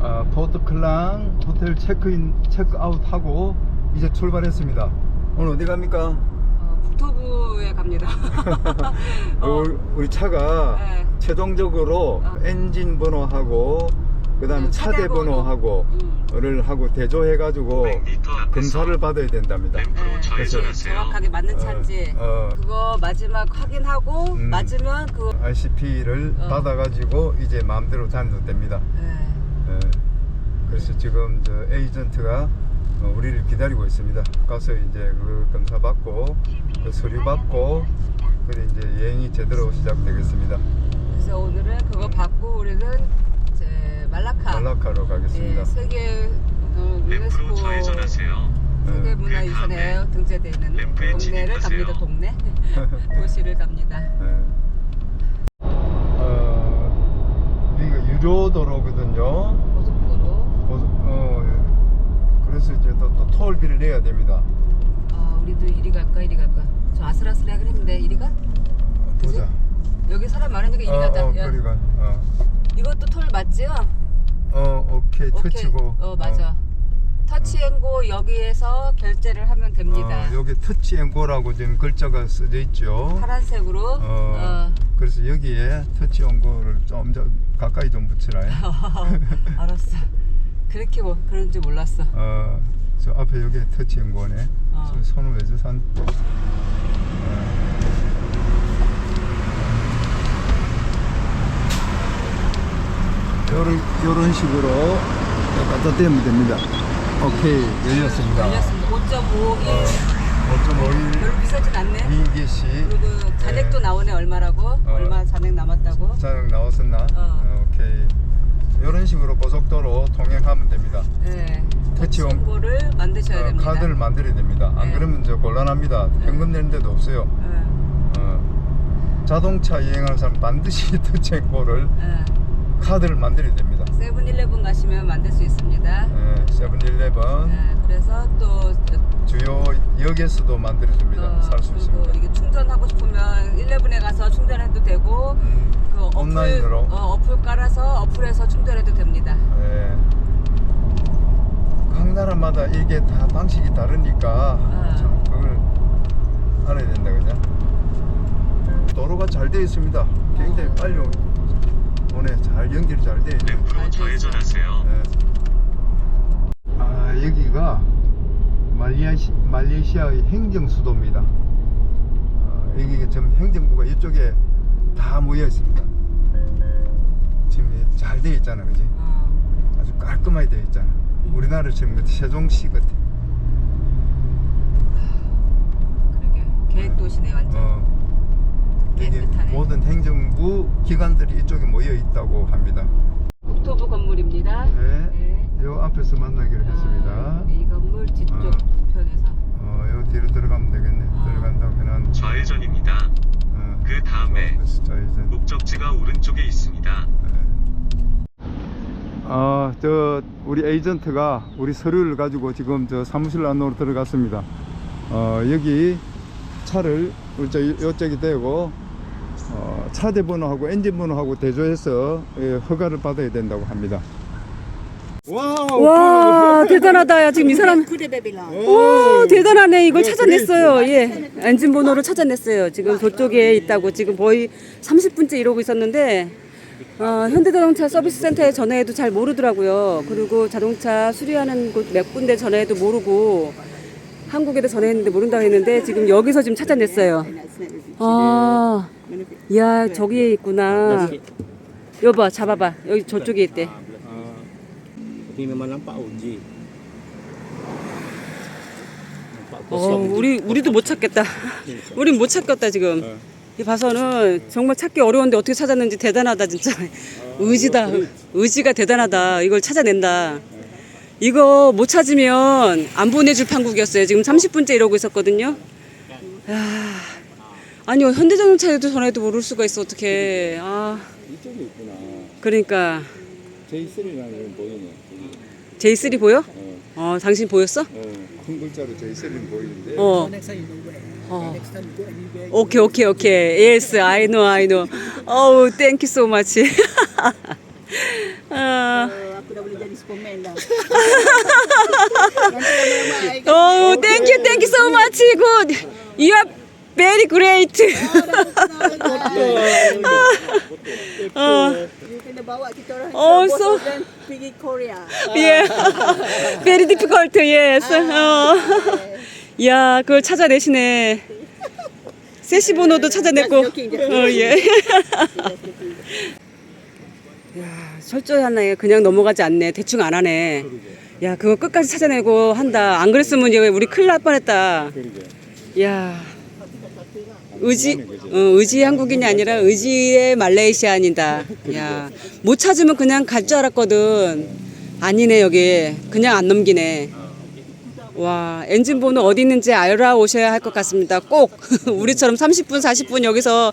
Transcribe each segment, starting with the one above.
아, 포트클랑 호텔 체크인 체크아웃 하고 이제 출발했습니다. 오늘 어디 갑니까? 어, 북토부에 갑니다. 어, 우리, 우리 차가 네. 최종적으로 어. 엔진 번호하고 그다음에 네, 차대 차대 번호. 번호하고를 하고 대조해 가지고 100m 앞에서 검사를 받아야 된답니다. 네, 좌회전하세요. 정확하게 맞는 차인지 어, 어. 그거 마지막 확인하고 음. 맞으면 그 RCP를 어. 받아 가지고 이제 마음대로 다녀도 됩니다. 네. 예. 그래서 지금 저 에이전트가 어, 우리를 기다리고 있습니다. 가서 이제 그 검사 받고 그 서류 받고 그래 이제 여행이 제대로 시작되겠습니다. 그래서 오늘은 그거 받고 우리는 이제 말라카, 말라카로 가겠습니다. 예, 세계 어, 유네스코. 세계 예. 문화유산에 등재되어 있는 동네를. 갑니다. 동네 도시를 갑니다. 예. 어, 여기가 유료 도로거든요. 고속도로. 어, 어, 예. 그래서 이제 또, 또 톨비를 내야 됩니다. 아 우리도 이리 갈까 이리 갈까? 저 아슬아슬하게 했는데 이리 가? 그지? 보자. 여기 사람 많으니까 이리 어, 가자. 어, 야, 그리가. 어. 이것도 톨 맞지요? 어, 오케이. 오케이. 터치고. 어 맞아. 터치앤고 여기에서 결제를 하면 됩니다. 어, 여기 터치 앤고라고 지금 글자가 써져 있죠. 파란색으로. 어, 어. 그래서 여기에 터치 앤고를 좀더 가까이 좀 붙이라. 알았어. 그렇게 뭐 그런 줄 몰랐어. 어, 저 앞에 여기 터치 앤고네. 어. 저 손을 왜저 산? 요런 요런 식으로 갖다 대면 됩니다. 오케이 열렸습니다. 열렸습니다. 5.51. 어, 5.51 별로 비싸진 않네. 민기 씨 그리고 잔액도 나오네 얼마라고? 얼마 잔액 남았다고? 자랑 나왔었나? 어. 어, 오케이. 이런 식으로 고속도로 통행하면 됩니다. 네. 터치온- 터치앤고를 만드셔야 어, 됩니다. 카드를 만들어야 됩니다. 안 네. 그러면 저 곤란합니다. 현금 내는 데도 없어요. 네. 어, 자동차 여행하는 사람 반드시 터치앤고를 네. 카드를 만들어야 됩니다. 세븐일레븐 가시면 만들 수 있습니다. 예, 세븐일레븐 네, 그래서 또 주요 역에서도 만들어줍니다. 어, 살 수 있습니다. 이게 충전하고 싶으면 11에 가서 충전해도 되고 음, 그 어플, 온라인으로? 어, 어플 깔아서 어플에서 충전해도 됩니다. 예. 각 나라마다 이게 다 방식이 다르니까 아. 참 그걸 알아야 된다 그죠? 도로가 잘 되어 있습니다. 굉장히 빨리 오 네잘 연결이 잘 되어 있네. 램프로 좌회전하세요. 예. 아 여기가 말레이시, 말레이시아의 행정 수도입니다. 어, 여기 지금 행정부가 이쪽에 다 모여 있습니다. 지금 잘 되어 있잖아, 그지? 어, 아주 깔끔하게 되어 있잖아. 우리나라처럼 같아. 세종시 같아. 그러게 계획 도시네 완전. 어. 이게 깨끗하네. 모든 행정부 기관들이 이쪽에 모여 있다고 합니다. 국토부 건물입니다. 네. 네. 요 앞에서 만나기로 했습니다. 아, 이 건물 뒤쪽 어. 편에서. 어, 요 뒤로 들어가면 되겠네. 아. 들어간다고 해는 좌회전입니다. 어, 그 다음에 이제 목적지가 오른쪽에 있습니다. 아, 저 우리 에이전트가 우리 서류를 가지고 지금 저 사무실 안으로 들어갔습니다. 어, 여기 차를 저 요쪽에 대고 어, 차대 번호하고 엔진 번호하고 대조해서 예, 허가를 받아야 된다고 합니다. 와우! 와 대단하다 야 지금 이 사람. 오. 대단하네 이걸 찾아냈어요. 예. 엔진 번호를 찾아냈어요. 지금 저쪽에 있다고 지금 거의 30분째 이러고 있었는데 어, 현대자동차 서비스 센터에 전화해도 잘 모르더라고요. 그리고 자동차 수리하는 곳 몇 군데 전화해도 모르고 한국에도 전화했는데 모른다고 했는데 지금 여기서 지금 찾아냈어요 아 이야 저기에 있구나 여봐 잡아봐 여기 저쪽에 있대 어, 우리 우리도 못 찾겠다. 우린 못 찾겠다 지금. 이 봐서는 정말 찾기 어려운데 어떻게 찾았는지 대단하다 진짜. 의지다. 의지가 대단하다. 이걸 찾아낸다. 이거 못 찾으면 안 보내줄 판국이었어요. 지금 30분째 이러고 있었거든요. 야, 아니요 현대자동차에도 전화해도 모를 수가 있어 어떻게? 아, 이쪽에 있구나 그러니까 J3라는 건 보이네 J3 보여? 어, 어, 당신 보였어? 어, 큰 글자로 J7은 보이는데 어. 어. 오케이 오케이 오케이. Yes, I know, I know. Oh, thank you so much. 아, udah jadi Superman dah. Oh, thank you, thank you so much. Good. You are very great. you kena bawa kita orang Oh, both so- of them pergi Korea. yeah. very difficult. Yes. 어. 야, 그걸 찾아내시네. 세시 번호도 찾아냈고. 어, 예. 야, 철저히 하네. 그냥 넘어가지 않네. 대충 안 하네. 야, 그거 끝까지 찾아내고 한다. 안 그랬으면 이거 우리 큰일 날 뻔했다. 야. 의지, 어, 의지 한국인이 아니라 의지의 말레이시안이다. 야, 못 찾으면 그냥 갈 줄 알았거든. 아니네, 여기. 그냥 안 넘기네. 와, 엔진 번호 어디 있는지 알아오셔야 할 것 같습니다. 꼭. 우리처럼 30분, 40분 여기서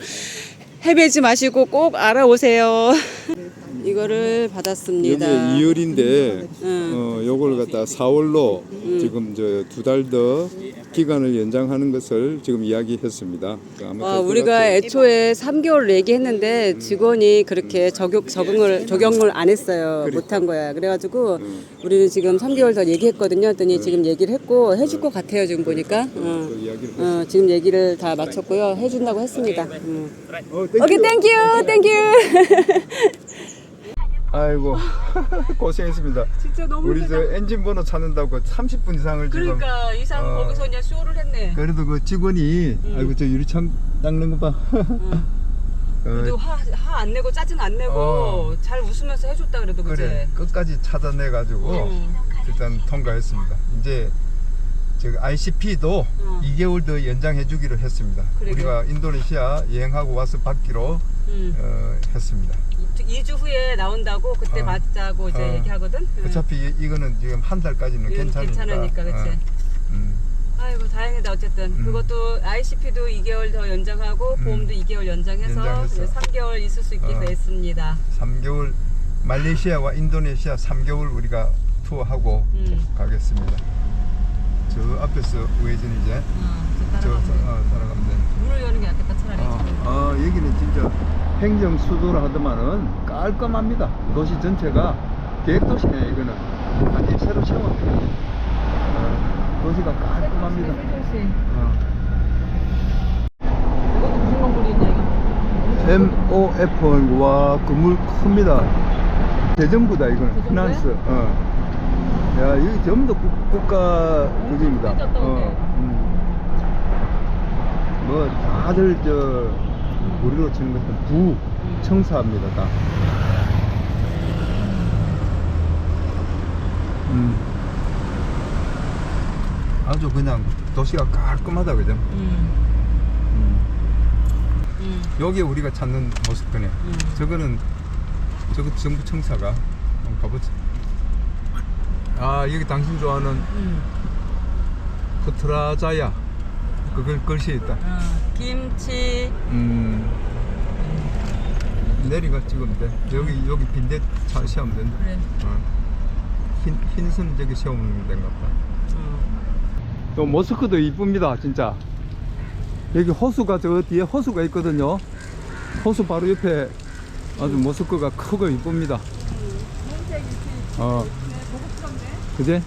헤매지 마시고 꼭 알아오세요. 이거를 받았습니다. 2월인데 응. 어, 요걸 갖다 4월로 지금 저 두 달 더 기간을 연장하는 것을 지금 이야기했습니다. 그 아마 와, 우리가. 애초에 3개월 얘기했는데 직원이 그렇게 적용, 적응을, 적용을 안 했어요. 그러니까. 못한 거야. 그래가지고 우리는 지금 3개월 더 얘기했거든요. 했더니 지금 얘기를 했고 해줄 것 같아요. 지금 보니까. 어. 그 이야기를 어, 지금 얘기를 다 마쳤고요. 해준다고 했습니다. 음. 어, 오케이, 땡큐, 땡큐. 아이고 고생했습니다. 진짜 너무 우리 저 엔진 번호 찾는다고 30분 이상을 지금 그러니까 이상 어. 거기서 그냥 쇼를 했네. 그래도 그 직원이 아이고 저 유리창 닦는 거 봐. 그래도 어, 화안 내고 짜증 안 내고 어. 잘 웃으면서 해줬다 그래도 그제. 그래 끝까지 찾아내 가지고 음. 일단 통과했습니다. 이제 저 ICP도 어. 2개월 더 연장해 주기로 했습니다. 그래, 우리가 인도네시아 여행하고 와서 받기로 음. 어, 했습니다. 2주 후에 나온다고 그때 어. 받자고 이제 어. 얘기하거든. 응. 어차피 이- 이거는 지금 한 달까지는 이건 괜찮으니까. 괜찮으니까, 그치? 어, 음. 아이고 다행이다 어쨌든 음. 그것도 ICP도 2개월 더 연장하고 음. 보험도 2개월 연장해서 연장했어. 이제 3개월 있을 수 있게 어. 됐습니다. 3개월 말레이시아와 인도네시아 3개월 우리가 투어하고 음. 가겠습니다. 저 앞에서 우회전 이제 어, 저 따라가면 돼. 어, 따라가면 돼. 문을 여는 게 낫겠다 차라리. 어, 어, 여기는 진짜 행정 수도라 하더만은 깔끔합니다. 도시 전체가 계획도시네 이거는 완전히 새로 세웠네. 어, 도시가 깔끔합니다. 어. 무슨 건물이냐 이거? MOF 와 건물 큽니다. 대정부다 이거는 대정부야? 피난스. 어. 야 여기 전부 다 국- 국가 그입니다. 크게 떴다, 근데. 음. 뭐 다들 저 우리로 치는 것은 부 청사입니다 다. 음. 아주 그냥 도시가 깔끔하다 그죠? 음. 음. 음. 여기 우리가 찾는 모습이네. 음. 저거는 저거 정부 청사가 한번 가보자. 아 여기 당신 좋아하는 음. 코트라자야 그걸 글씨 있다. 어, 김치 음 내리가 찍으면 돼. 여기 여기 빈대 차 세우면 된다. 그래. 어. 흰 흰선 저기 세우면 된것 같다. 어. 또 모스크도 이쁩니다 진짜 여기 호수가 저 뒤에 호수가 있거든요 호수 바로 옆에 아주 모스크가 크고 이쁩니다 어 그제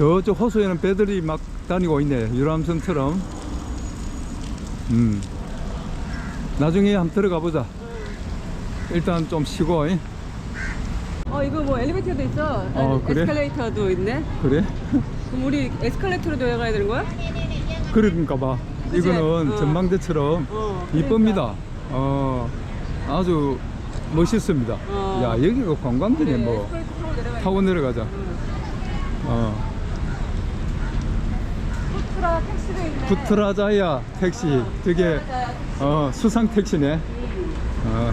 저쪽 호수에는 배들이 막 다니고 있네 유람선처럼 음 나중에 한번 들어가 보자 일단 좀 쉬고 잉? 어 이거 뭐 엘리베이터도 있어. 어, 그래? 에스컬레이터도 있네. 그래? 그럼 우리 에스컬레이터로 내려가야 되는 거야? 그런가 봐. 그치? 이거는 어. 전망대처럼 어, 이쁩니다. 어, 아주 멋있습니다. 어. 야, 여기가 관광지네, 그래, 뭐. 타고 내려가자. 어. 푸트라 푸트라자야 택시. 저게, 어, 수상 택시네. 어.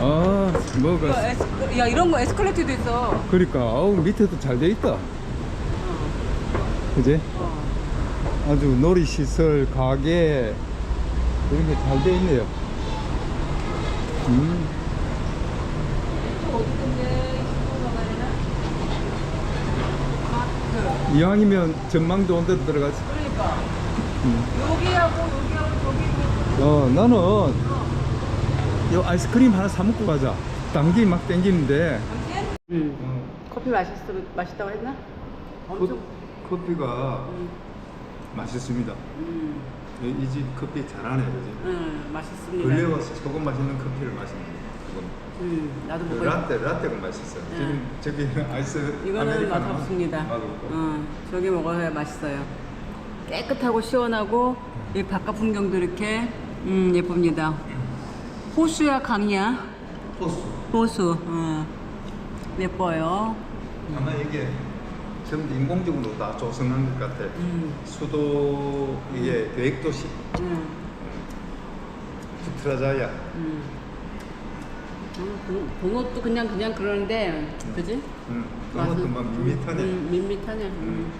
아, 뭐가. 야 이런 거 에스컬레이터도 있어. 그러니까, 아우, 밑에도 잘 돼 있다. 그지? 어. 아주 놀이시설, 가게, 이런 게 잘 돼 있네요. 음. 이왕이면 전망 좋은 데로 들어가지. 그러니까 음. 여기하고 여기하고 저기 어, 나는 요 아이스크림 하나 사 먹고 가자. 당기 막 땡기는데. 응. 어, 커피 맛있어 맛있다고 했나? 엄청. 커, 커피가 맛있습니다. 음. 이 집 커피 잘하네, 그지? 응 맛있습니다. 근래 와서 조금 맛있는 커피를 거예요. 음 나도 그. 라떼, 라떼가 맛있어요. 지금 저기 아이스 이거는 맛없습니다. 어, 저기 먹어야 맛있어요. 깨끗하고 시원하고 이 바깥 풍경도 이렇게 음, 예쁩니다. 호수야 강이야? 호수. 호수. 어. 예뻐요. 아마 이게 전부 인공적으로 다 조성한 것 같아. 음. 수도 이게 계획도시 음. 부트라자야. 음. 음, 본- 본것도 그냥 그냥 그러는데, 그지? 음, 그것도 막 밋밋하네. 음, 밋밋하네. 음.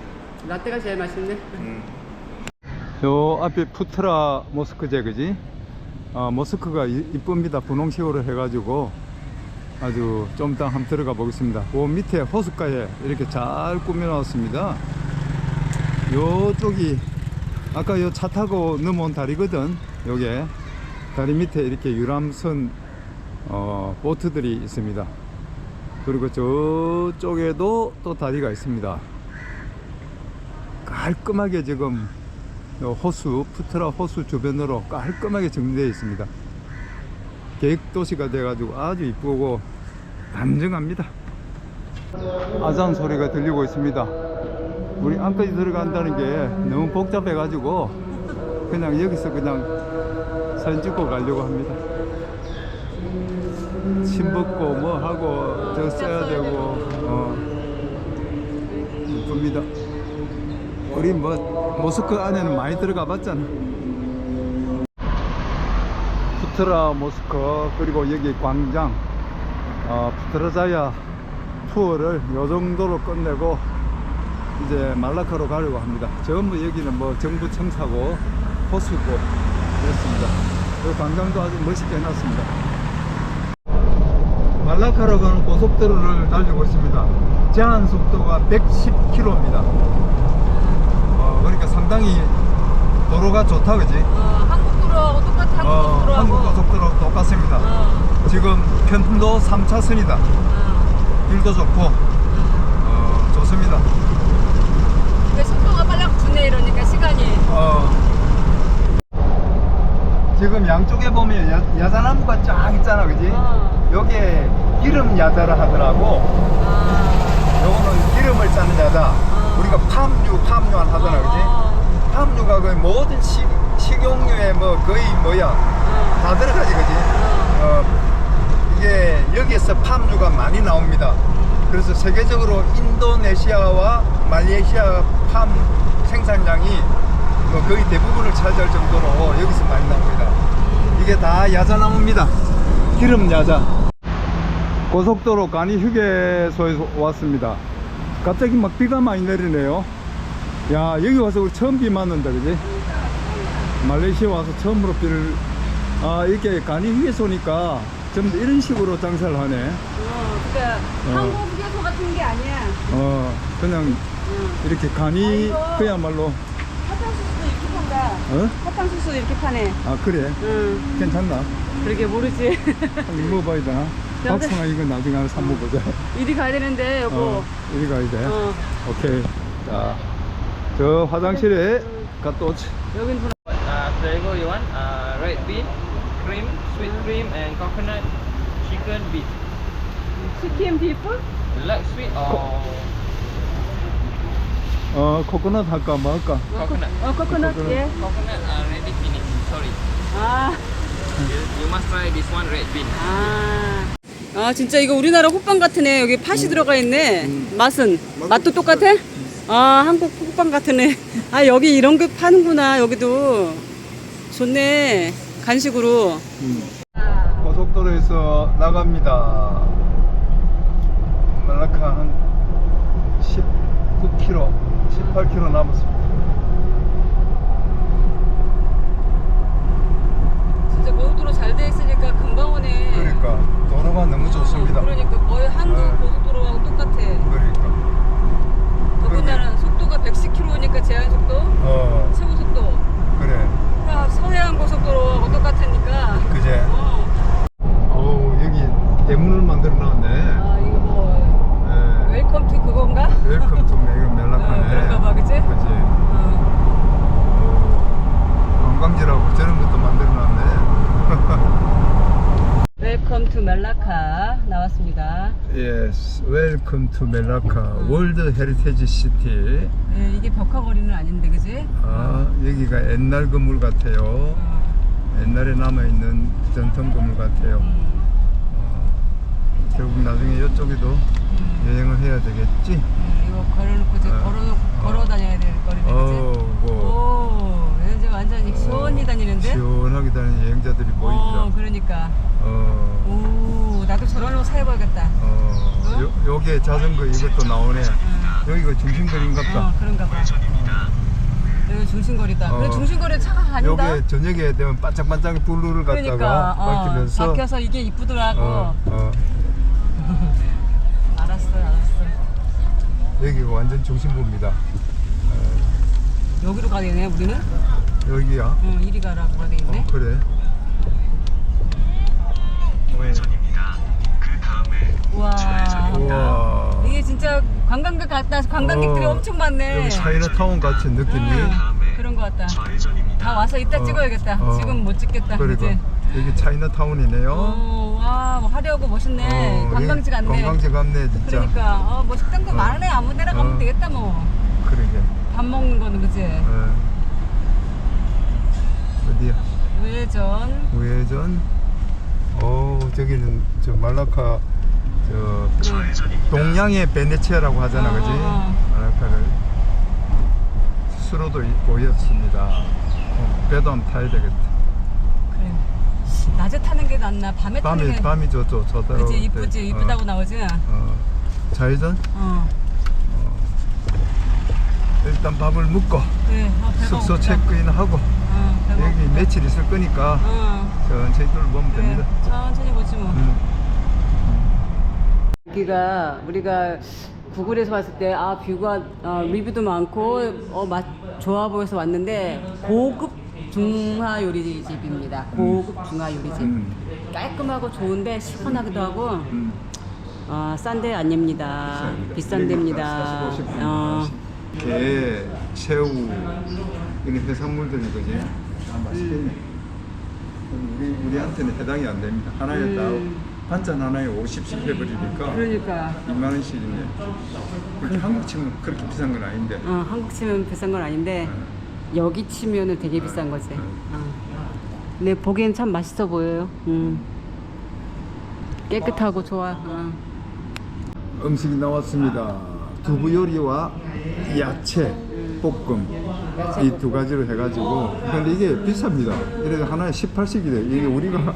라떼가 제일 맛있네. 음. 요 앞에 푸트라 모스크제 그지? 아, 모스크가 이- 이쁩니다. 분홍색으로 해가지고 아주 좀 이따 한번 들어가 보겠습니다. 그 밑에 호숫가에 이렇게 잘 꾸며놨습니다. 요쪽이 아까 요 차 타고 넘어온 다리거든. 요게 다리 밑에 이렇게 유람선 어, 보트들이 있습니다. 그리고 저쪽에도 또 다리가 있습니다. 깔끔하게 지금 요 호수 푸트라 호수 주변으로 깔끔하게 정리되어 있습니다. 계획도시가 돼가지고 아주 이쁘고 단정합니다. 아잔 소리가 들리고 있습니다. 우리 안까지 들어간다는 게 너무 복잡해가지고 그냥 여기서 그냥 사진 찍고 가려고 합니다. 침 벗고 뭐 하고 저 써야 되고 어 이쁩니다. 우리 뭐 모스크 안에는 많이 들어가 봤잖아. 푸트라 모스크 그리고 여기 광장 어, 푸트라자야 투어를 요 정도로 끝내고 이제 말라카로 가려고 합니다. 전부 여기는 뭐 정부 청사고 호수고 그렇습니다. 이 광장도 아주 멋있게 해놨습니다. 말라카로 가는 고속도로를 달리고 있습니다. 제한 속도가 110km입니다. 어, 상당히 도로가 좋다, 그지? 어, 한국 도로하고 똑같아, 한국 어, 도로하고. 한국 고속도로 똑같습니다. 어, 지금 편도 3차선이다. 어. 길도 좋고, 어, 좋습니다. 근데 속도가 빨라 주네 이러니까 시간이. 어. 지금 양쪽에 보면 야, 야자나무가 쫙 있잖아, 그지? 어. 요게 기름 야자라 하더라고. 아, 요거는 기름을 짜는 야자. 우리가 팜유, 팜유안 하잖아, 그지? 어, 팜유가 거의 모든 식, 식용유에 뭐 거의 뭐야. 어, 다 들어가지, 그지? 어, 이게 여기에서 팜유가 많이 나옵니다. 그래서 세계적으로 인도네시아와 말레이시아 팜 생산량이 뭐 거의 대부분을 차지할 정도로 여기서 많이 나옵니다. 이게 다 야자나무입니다. 기름 야자. 고속도로 간이 휴게소에서 왔습니다. 갑자기 막 비가 많이 내리네요. 야, 여기 와서 우리 처음 비 맞는다, 그지? 말레이시아 와서 처음으로 비를 아 이렇게 간이 휴게소니까 전부 이런 식으로 장사를 하네 어, 그러니까 어. 한국 휴게소 같은 게 아니야. 어 그냥 응. 이렇게 간이 아이고. 그야말로 사탕수수도 이렇게 판다. 어? 사탕수수 이렇게 파네. 아 그래 응. 괜찮나? 그러게 모르지. 한번 먹어봐야 되나? 박성아 이거 나중에 하나 사 먹어보자 이리 가야 되는데 여보. 어 이리 가야 돼 어. 오케이 자 저 화장실에 갔다 오지 여긴 보 Uh, flavor you want? Uh, red bean, cream, sweet cream, and coconut chicken beef. 치킨 비프? You like sweet or 어 코코넛 할까 뭐 할까 coconut? 어, 코코넛. 코코넛. 예. Coconut already finished. Sorry. 아. You, you must try this one red bean. 아. 아 진짜 이거 우리나라 호빵 같으네 여기 팥이 들어가 있네 맛은 맛도 똑같아? 아 한국 호빵 같으네 아 여기 이런 거 파는구나 여기도 좋네 간식으로 음. 고속도로에서 나갑니다. 말라카 한 19km, 18km 남았습니다. 진짜 고속도로 잘 돼 있으니까 금방 오네 그러니까 도로가 너무 좋습니다. 어, 그러니까 거의 한국 네. 고속도로하고 똑같아 그러니까 보면은 속도가 110km니까 제한 속도, 어. 최고 속도. 그래. 아, 서해안 고속도로하고 똑같으니까. 그제. 어. 우 여기 대문을 만들어 놨네. 아 이거 뭐 네. 웰컴 투 그건가? 웰컴 투 매금 어, 멜락하네. 그런가 봐, 그치? 그지. 멜라카 나왔습니다. Yes, welcome to 멜라카 월드 헤리테지 시티. 네, 이게 벽화거리는 아닌데, 그지? 아, 여기가 옛날 건물 같아요. 어, 옛날에 남아 있는 전통 건물 같아요. 어, 결국 나중에 이쪽에도 여행을 해야 되겠지. 음, 이거 걸어놓고 이제 어. 걸어 걸어 다녀야 될 거리네, 그지? 어, 뭐 오, 이제 완전히 시원히 다니는데? 시원하게 다니는 여행자들이 어, 보입니다. 그러니까. 어, 오, 나도 저런 옷 사입어야겠다. 어, 요, 요게 자전거 이것도 나오네. 여기가 중심거리인갑다. 어, 그런가 봐. 여기 중심거리다. 어. 그래 중심거리에 차가 아니다. 요게 저녁에 되면 반짝반짝 블루를 갖다가 그러니까 어, 밝히면서 박혀서 이게 이쁘더라고. 어, 어, 알았어, 알았어. 여기가 완전 중심부입니다. 여기로 가야 되네, 우리는? 여기야. 응, 이리 가라고 가야 되겠네. 어, 그래. 우회전입니다. 그 다음에 우와. 우와. 이게 진짜 관광객 같다. 관광객들이 어, 엄청 많네. 여기 차이나타운 같은 느낌이. 응, 다음에 그런 거 같다. 좌회전입니다. 다 와서 이따 어, 찍어야겠다. 어. 지금 못 찍겠다. 그리고 그지? 여기 차이나타운이네요. 어, 와, 뭐 화려하고 멋있네. 어, 관광지 여기 같네. 관광지 같네 진짜. 그러니까, 어, 뭐 식당도 어. 많네. 아무 데나 가면 어. 되겠다, 뭐. 그러게. 밥 먹는 거는, 그지? 어. 어디야? 우회전. 우회전. 어 저기는 저 말라카 저. 동양의 베네치아라고 하잖아, 어, 그지? 어, 말라카를 수로도 이- 보였습니다. 어, 배도 한번 타야 되겠다. 그래. 낮에 타는 게 낫나? 밤에 타는 밤이 게 밤이 저저 저대로. 그치 이쁘지 이쁘다고 나오지 어, 좌회전. 어 일단 밥을 먹고 그래 어, 배가 숙소 고프다. 체크인 하고 어, 배가 여기 고프다. 며칠 있을 거니까 어 천천히 둘러보면 그래 됩니다. 천천히 보지 뭐 음. 여기가 우리가 구글에서 봤을 때 아 뷰가 어, 리뷰도 많고 어, 맛 좋아 보여서 왔는데 고급 중화 요리집입니다 고급 중화 요리집 음. 깔끔하고 좋은데 시원하기도 하고 음. 어, 싼데 아닙니다 비싼 데입니다 40, 50 어, 게, 새우 이런 해산물들이 그지? 아 맛있겠네. 우리 우리한테는 해당이 안 됩니다. 하나에 음. 다 반찬 하나에 50씩 해버리니까 그러니까 2만 원씩이네. 그렇게 한국 치면 그렇게 비싼 건 아닌데. 어, 한국 치면 비싼 건 아닌데 여기 치면은 되게 비싼 거지. 어. 근데 보기엔 참 맛있어 보여요. 음. 깨끗하고 좋아. 어. 음식이 나왔습니다. 두부 요리와 야채 볶음 이 두 가지로 해가지고 근데 이게 비쌉니다. 이래서 하나에 18씩이래. 이게 우리가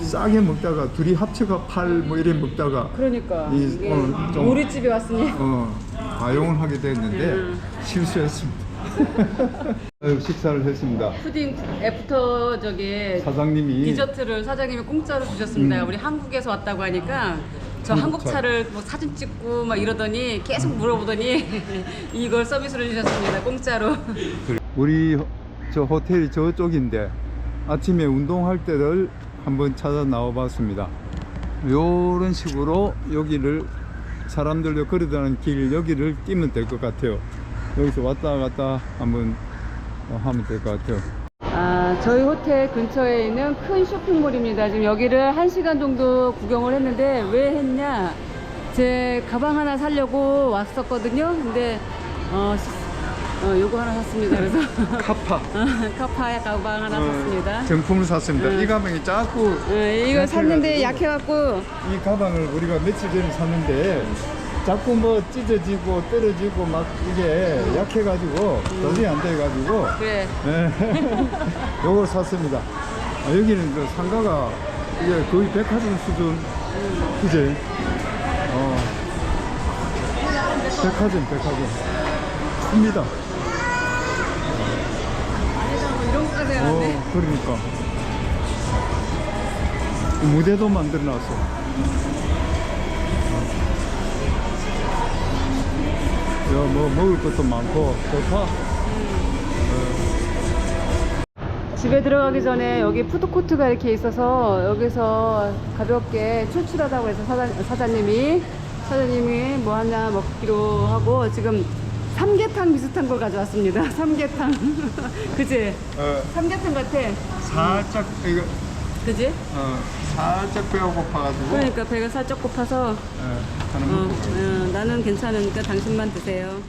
싸게 먹다가 둘이 합쳐가 8뭐 이래 먹다가 그러니까 이, 이게 어, 좀- 우리 집에 왔으니 어, 과용을 하게 됐는데 음. 실수했습니다. 아유, 식사를 했습니다. 푸딩 애프터 저기 사장님이 디저트를 사장님이 공짜로 주셨습니다. 음. 우리 한국에서 왔다고 하니까 저 한국 한국 차. 차를 뭐 사진 찍고 막 이러더니 계속 물어보더니 이걸 서비스로 주셨습니다. 공짜로. 우리 저 호텔이 저쪽인데 아침에 운동할 때를 한번 찾아 나와 봤습니다. 요런 식으로 여기를 사람들도 걸어다니는 길 여기를 뛰면 될 것 같아요. 여기서 왔다 갔다 한번 어, 하면 될 것 같아요. 아, 저희 호텔 근처에 있는 큰 쇼핑몰입니다. 지금 여기를 한 시간 정도 구경을 했는데 왜 했냐? 제 가방 하나 사려고 왔었거든요. 근데 어, 시- 어 요거 하나 샀습니다. 그래서 카파 카파의 가방 하나 샀습니다. 어, 정품을 샀습니다. 음. 이 가방이 자꾸 네, 이거 샀는데 약해가지고. 약해갖고 이 가방을 우리가 며칠 전에 샀는데 자꾸 뭐 찢어지고 떨어지고 막 이게 약해가지고 도저히 안 돼가지고 그래 네. 요걸 샀습니다. 아, 여기는 그 상가가 이게 거의 백화점 수준 그지? 어. 백화점 백화점 큽니다. 이런 것까지 해놨네. 어, 그러니까. 무대도 만들어 놨어. 야, 뭐, 먹을 것도 많고, 좋다. 집에 들어가기 전에 여기 푸드코트가 이렇게 있어서 여기서 가볍게 출출하다고 해서 사장, 사장님이 사장님이 뭐 하나 먹기로 하고 지금 삼계탕 비슷한 걸 가져왔습니다. 삼계탕. 그지? 어, 삼계탕 같아. 살짝, 이거, 그지? 어, 살짝 배가 고파가지고 그러니까 배가 살짝 고파서 예, 저는 어, 먹고 가요. 어, 나는 괜찮으니까 당신만 드세요.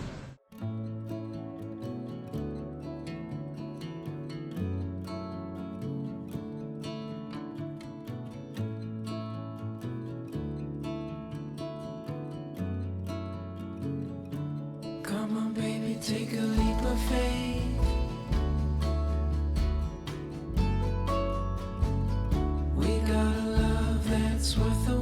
it's worth a